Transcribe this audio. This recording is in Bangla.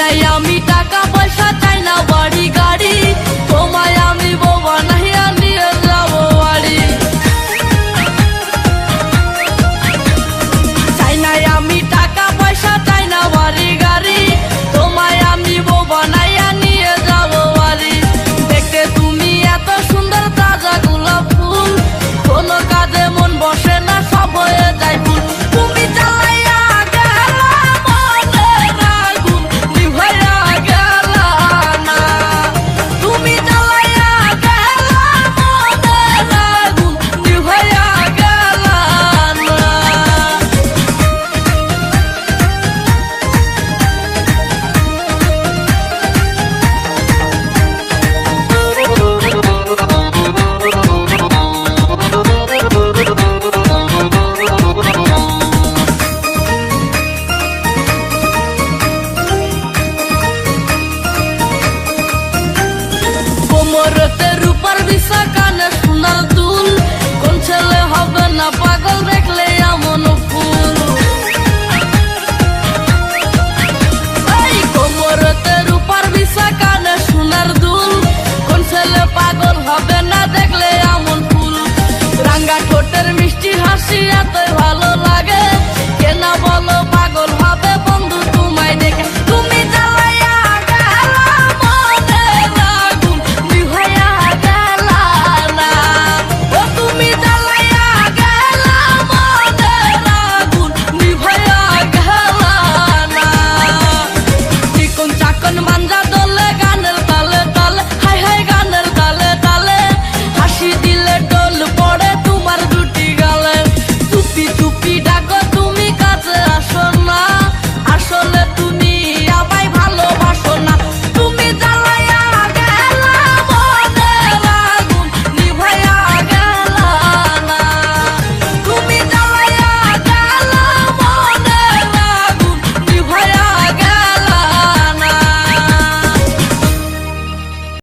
নাই আমি টাকা পয়সা con un bandón.